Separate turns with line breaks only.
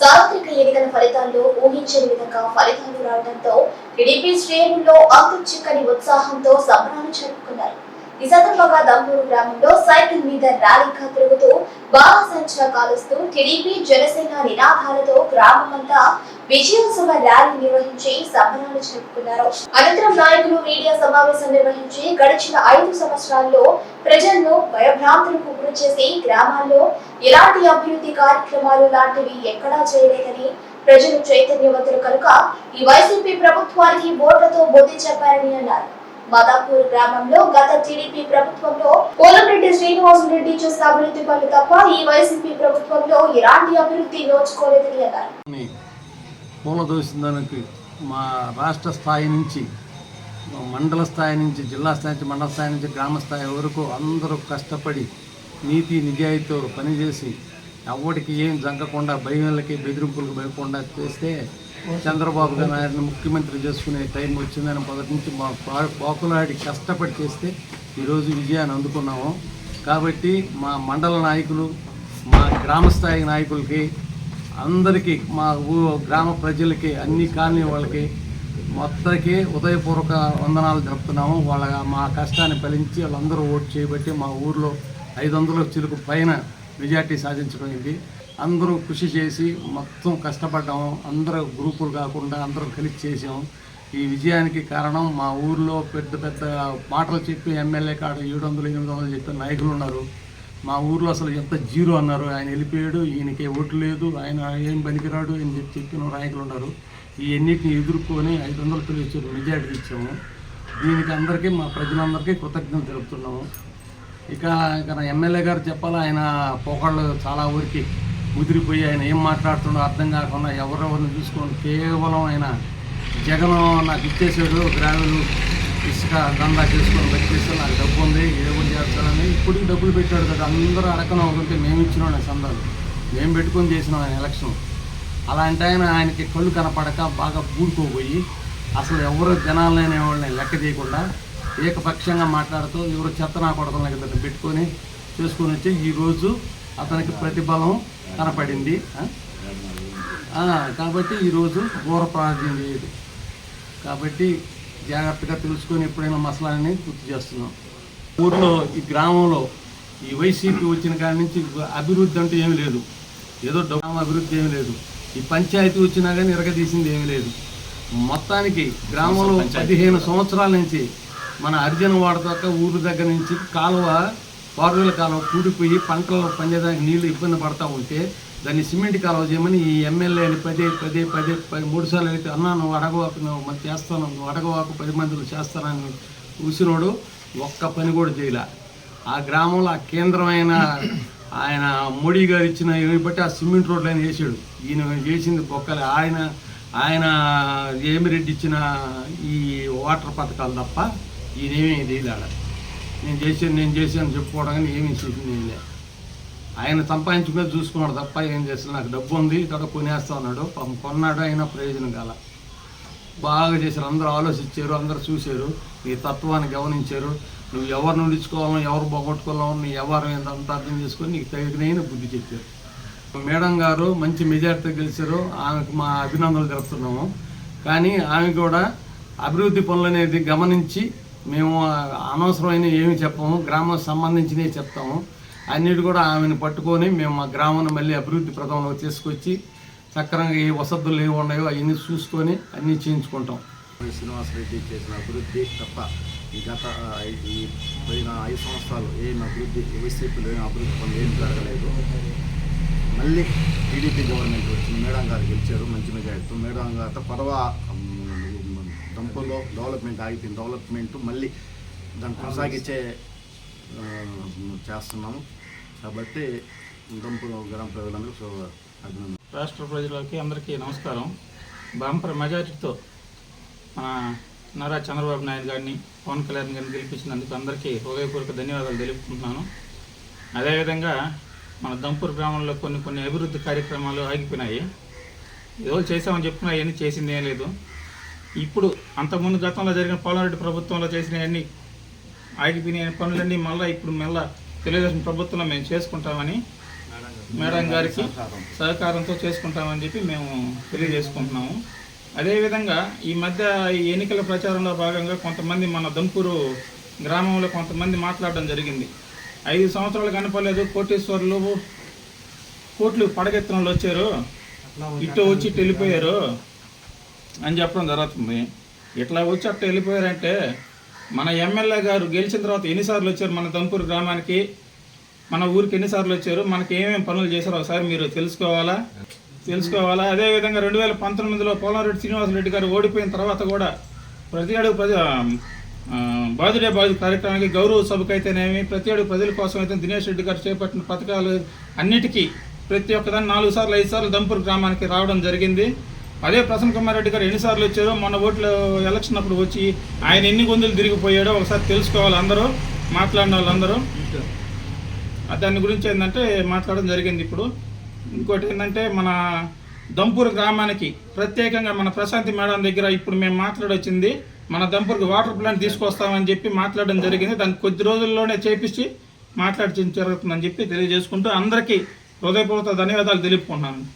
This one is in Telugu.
సార్వత్రిక ఎన్నికల ఫలితాల్లో ఊహించని విధంగా ఫలితాలు రావడంతో టీడీపీ శ్రేణుల్లో అంతు చిక్కని ఉత్సాహంతో సంబరాలు జరుపుకున్నారు. నిజామాబాద్ దంపూరు గ్రామంలో సైకిల్ మీద ర్యాలీగా తిరుగుతూ బాణసంచా కాలుస్తూ టీడీపీ జనసేన నినాదాలతో గ్రామమంతా విజయోత్సవ ర్యాలీ నిర్వహించి సంబరాలు జరుపుకున్నారు. అనంతరం నాయకులు మీడియా సమావేశం నిర్వహించి గడిచిన ఐదు సంవత్సరాల్లో ప్రజలను భయభ్రాంతులకు గురి చేసి గ్రామాల్లో ఎలాంటి అభివృద్ధి కార్యక్రమాలు లాంటివి ఎక్కడా చేయలేదని ప్రజలు చైతన్యవంతులు కనుక ఈ వైసీపీ ప్రభుత్వానికి ఓట్లతో బుద్ధి చెప్పారని అన్నారు. మదాపూర్ గ్రామంలో గత టీడీపీ ప్రభుత్వంలో పోలంరెడ్డి శ్రీనివాసరెడ్డి చేసిన అభివృద్ధి పనులు తప్ప ఈ వైసీపీ ప్రభుత్వంలో ఎలాంటి అభివృద్ధి నోచుకోలేదని అన్నారు.
ని మా రాష్ట్ర స్థాయి నుంచి మండల స్థాయి నుంచి జిల్లా స్థాయి నుంచి మండల స్థాయి నుంచి గ్రామ స్థాయి వరకు అందరూ కష్టపడి నీతి నిజాయితీతో పనిచేసి ఎవరికి ఏం జంకకుండా భయంలకి బెదిరింపులకు భయకుండా చేస్తే చంద్రబాబు గారు ఆయన ముఖ్యమంత్రి చేసుకునే టైం వచ్చిందని మొదటి నుంచి మా బాకులాడి కష్టపడి చేస్తే ఈరోజు విజయాన్ని అందుకున్నాము. కాబట్టి మా మండల నాయకులు మా గ్రామ స్థాయి నాయకులకి అందరికీ మా ఊ గ్రామ ప్రజలకి అన్ని కాలనీ వాళ్ళకి మొత్తానికి ఉదయపూర్వక వందనాలు జరుపుతున్నాము. వాళ్ళ మా కష్టాన్ని ఫలించి వాళ్ళందరూ ఓటు చేయబట్టి మా ఊర్లో ఐదు వందల చిలుకు పైన మెజార్టీ సాధించడం ఇది. అందరూ కృషి చేసి మొత్తం కష్టపడ్డాము. అందరూ గ్రూపులు కాకుండా అందరూ కలిసి చేసాము ఈ విజయానికి కారణం మా ఊర్లో పెద్ద పెద్ద మాటలు చెప్పి ఎమ్మెల్యే కాడ ఏడు వందలు ఎనిమిది వందలు చెప్పిన నాయకులు ఉన్నారు. మా ఊర్లో అసలు ఎంత జీరో అన్నారు. ఆయన వెళ్ళిపోయాడు ఈయనకే ఓటు లేదు ఆయన ఏం పనికిరాడు అని చెప్పి చెప్పిన నాయకులు ఉన్నారు. ఈ ఎదుర్కొని ఐదు వందలు తెలియచ్చు మెజార్టీ ఇచ్చాము. దీనికి అందరికీ మా ప్రజలందరికీ కృతజ్ఞతలు తెలుపుతున్నాము. ఇక ఇక ఎమ్మెల్యే గారు చెప్పాలి ఆయన పోకళ్ళు చాలా ఊరికి ముదిరిపోయి ఆయన ఏం మాట్లాడుతుండో అర్థం కాకుండా ఎవరెవరిని చూసుకొని కేవలం ఆయన జగన్ నాకు ఇచ్చేసాడు గ్రావెలు ఇసుక దందా చేసుకొని పెట్టేసి నాకు డబ్బు ఉంది ఏదో చేస్తాడని ఇప్పుడు డబ్బులు పెట్టాడు కదా అందరూ అడగన ఉంటే మేము ఇచ్చినాం ఆయన సందాలు. మేము పెట్టుకొని చేసినాం ఆయన ఎలక్షన్. అలాంటి ఆయన ఆయనకి కళ్ళు కనపడక బాగా పూడుకోపోయి అసలు ఎవరు జనాలనే వాళ్ళని లెక్క చేయకుండా ఏకపక్షంగా మాట్లాడుతూ ఎవరు చెత్త నా కొడకం పెట్టుకొని చేసుకొని వచ్చి ఈరోజు అతనికి ప్రతిఫలం కనపడింది. కాబట్టి ఈరోజు ఘోర ప్రార్థన చేయదు కాబట్టి జాగ్రత్తగా తెలుసుకొని ఎప్పుడైనా మసలాన్ని గుర్తు చేస్తున్నాం. ఊర్లో ఈ గ్రామంలో ఈ వైసీపీ వచ్చిన కాడి నుంచి అభివృద్ధి అంటూ ఏమీ లేదు. ఏదో డబ్బు అభివృద్ధి ఏమీ లేదు. ఈ పంచాయతీ వచ్చినా కానీ ఇరగదీసింది ఏమీ లేదు. మొత్తానికి గ్రామంలో పదిహేను సంవత్సరాల నుంచి మన అర్జున వాడదాకా ఊరు దగ్గర నుంచి కాలువ పారుల కాలం కూడిపోయి పంటల్లో పండేదానికి నీళ్ళు ఇబ్బంది పడతా ఉంటే దాన్ని సిమెంట్ కాలువ చేయమని ఈ ఎమ్మెల్యేని పదే పదే పదే పది మూడు సార్లు అయితే అన్నా నువ్వు అడగవాకు నువ్వు మరి చేస్తాను నువ్వు అడగవాకు పది మందిలో చేస్తానని చూసినోడు ఒక్క పని కూడా చేయలే. ఆ గ్రామంలో ఆ కేంద్రమైన ఆయన మోడీ గారు ఇచ్చిన బట్టి ఆ సిమెంట్ రోడ్లు ఆయన వేసాడు. ఈయన చేసింది బొక్కలే. ఆయన ఆయన ఏమిరెడ్డి ఇచ్చిన ఈ వాటర్ పథకాలు తప్ప ఈయనేమీ చేయలేడ? నేను చేశాను నేను చేశాను చెప్పుకోవడం కానీ ఏమీ చేసింది ఏం ఆయన సంపాదించుకుని చూసుకున్నాడు తప్ప ఏం చేస్తాడు? నాకు డబ్బు ఉంది ఇక్కడ కొనేస్తా ఉన్నాడు. కొన్నాడు అయినా ప్రయోజనం కాల. బాగా చేశారు అందరూ ఆలోచించారు అందరూ చూశారు. నీ తత్వాన్ని గమనించారు. నువ్వు ఎవరిని నిలుచుకోవాలో ఎవరు పోగొట్టుకోవాలో నీ ఎవరు ఎంత అర్థం చేసుకొని నీకు తగిన బుద్ధి చెప్పారు. మేడం గారు మంచి మెజార్టీతో గెలిచారు. ఆమెకు మా అభినందనలు జరుపుతున్నాము కానీ ఆమె కూడా అభివృద్ధి పనులు అనేది గమనించి మేము అనవసరమైన ఏమి చెప్పము గ్రామం సంబంధించినవి చెప్తాము. అన్నిటి కూడా ఆమెను పట్టుకొని మేము మా గ్రామాన్ని మళ్ళీ అభివృద్ధి ప్రదంలో తీసుకొచ్చి సక్రంగా ఏ వసతులు ఏమి ఉన్నాయో అవన్నీ చూసుకొని అన్నీ చేయించుకుంటాం.
శ్రీనివాసరెడ్డి చేసిన అభివృద్ధి తప్ప ఈ గత ఈ పోయిన ఐదు సంవత్సరాలు ఏం అభివృద్ధి వైసీపీలో ఏం అభివృద్ధి పనులు ఏం జరగలేదు. మళ్ళీ టీడీపీ గవర్నమెంట్ వచ్చింది. మేడం గారు గెలిచారు మంచి మెజార్టీతో మేడం గారితో పదవ టెంపుల్లో డెవలప్మెంట్ ఆగిపోయింది డెవలప్మెంట్ మళ్ళీ దాన్ని కొనసాగించే చేస్తున్నాము. కాబట్టి దంపులో గ్రామ ప్రజలందరూ సో అభినందన
రాష్ట్ర ప్రజలకి అందరికీ నమస్కారం. బంపర్ మెజారిటీతో మన నారా చంద్రబాబు నాయుడు గారిని పవన్ కళ్యాణ్ గారిని గెలిపించినందుకు అందరికీ హృదయపూర్వక ధన్యవాదాలు తెలుపుకుంటున్నాను. అదేవిధంగా మన దంపూర్ గ్రామంలో కొన్ని కొన్ని అభివృద్ధి కార్యక్రమాలు ఆగిపోయినాయి. ఏదో చేసామని చెప్పుకున్నా ఏమీ చేసింది ఏం లేదు. ఇప్పుడు అంతకుముందు గతంలో జరిగిన పోలారెడ్డి ప్రభుత్వంలో చేసినవన్నీ ఆగిపోయిన పనులన్నీ మళ్ళీ ఇప్పుడు మళ్ళీ తెలుగుదేశం ప్రభుత్వంలో మేము చేసుకుంటామని మేడం గారికి సహకారంతో చేసుకుంటామని చెప్పి మేము తెలియజేసుకుంటున్నాము. అదేవిధంగా ఈ మధ్య ఈ ఎన్నికల ప్రచారంలో భాగంగా కొంతమంది మన దంపూరు గ్రామంలో కొంతమంది మాట్లాడడం జరిగింది. ఐదు సంవత్సరాలు కనపడలేదు కోటేశ్వర్లు కోట్లు పడగెత్తిన వాళ్ళు వచ్చారు. ఇటు వచ్చి వెళ్ళిపోయారు. అని చెప్పడం జరుగుతుంది. ఇట్లా వచ్చి అట్ట వెళ్ళిపోయారంటే మన ఎమ్మెల్యే గారు గెలిచిన తర్వాత ఎన్నిసార్లు వచ్చారు మన దంపూరు గ్రామానికి? మన ఊరికి ఎన్నిసార్లు వచ్చారు? మనకి ఏమేమి పనులు చేశారో ఒకసారి మీరు తెలుసుకోవాలా? తెలుసుకోవాలా? అదేవిధంగా రెండు వేల పంతొమ్మిదిలో పోలారెడ్డి శ్రీనివాసరెడ్డి గారు ఓడిపోయిన తర్వాత కూడా ప్రతి అడుగు ప్రజ బాధుడే బాధు కార్యక్రమానికి గౌరవ అయితేనేమి ప్రతి అడుగు ప్రజల కోసం అయితే దినేష్ రెడ్డి గారు చేపట్టిన పథకాలు అన్నిటికీ ప్రతి ఒక్కదాన్ని నాలుగు సార్లు ఐదు సార్లు దంపూర్ గ్రామానికి రావడం జరిగింది. అదే ప్రసన్న కుమార్ రెడ్డి గారు ఎన్నిసార్లు వచ్చారో మొన్న ఓట్లు ఎలక్షన్ అప్పుడు వచ్చి ఆయన ఎన్ని గొంతులు తిరిగిపోయాడో ఒకసారి తెలుసుకోవాలి అందరూ మాట్లాడిన వాళ్ళందరూ. దాని గురించి ఏంటంటే మాట్లాడడం జరిగింది ఇప్పుడు. ఇంకోటి ఏంటంటే మన దంపూర్ గ్రామానికి ప్రత్యేకంగా మన ప్రశాంతి మేడం దగ్గర ఇప్పుడు మేము మాట్లాడొచ్చింది మన దంపూర్కి వాటర్ ప్లాంట్ తీసుకొస్తామని చెప్పి మాట్లాడడం జరిగింది. దాన్ని కొద్ది రోజుల్లోనే చేపించి మాట్లాడించడం జరుగుతుందని చెప్పి తెలియజేసుకుంటూ అందరికీ హృదయపూర్వక ధన్యవాదాలు తెలుపుకుంటున్నాను.